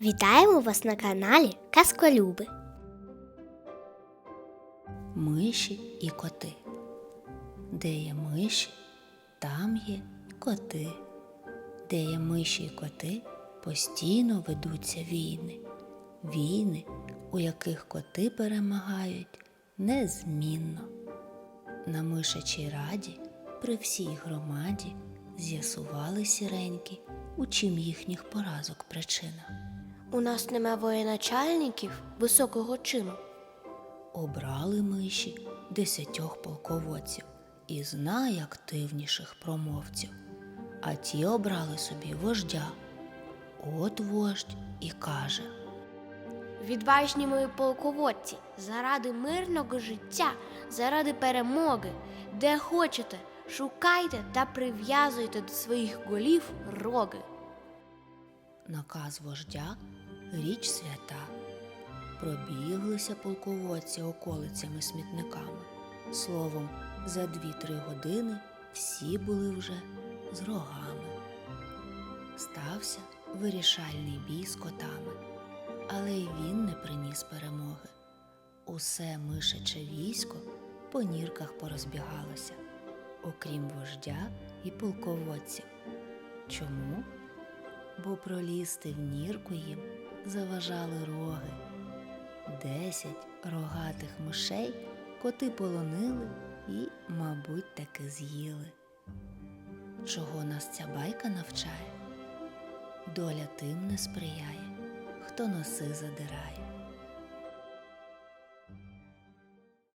Вітаємо вас на каналі Казколюби. Миші і коти. Де є миші, там є коти. Де є миші і коти, постійно ведуться війни. Війни, у яких коти перемагають незмінно. На мишачій раді при всій громаді з'ясували сіреньки, у чим їхніх поразок причина. У нас нема воєначальників високого чину. Обрали миші десятьох полководців із найактивніших промовців, а ті обрали собі вождя. От вождь і каже. Відважні мої полководці, заради мирного життя, заради перемоги, де хочете, шукайте та прив'язуйте до своїх голів роги. Наказ вождя річ свята. Пробіглися полководці околицями смітниками. Словом, за дві-три години всі були вже з рогами. Стався вирішальний бій з котами, але й він не приніс перемоги. Усе мишаче військо по нірках порозбігалося, окрім вождя і полководців. Чому? Бо пролізти в нірку їм заважали роги. Десять рогатих мишей коти полонили і, мабуть, таки з'їли. Чого нас ця байка навчає? Доля тим не сприяє, хто носи задирає.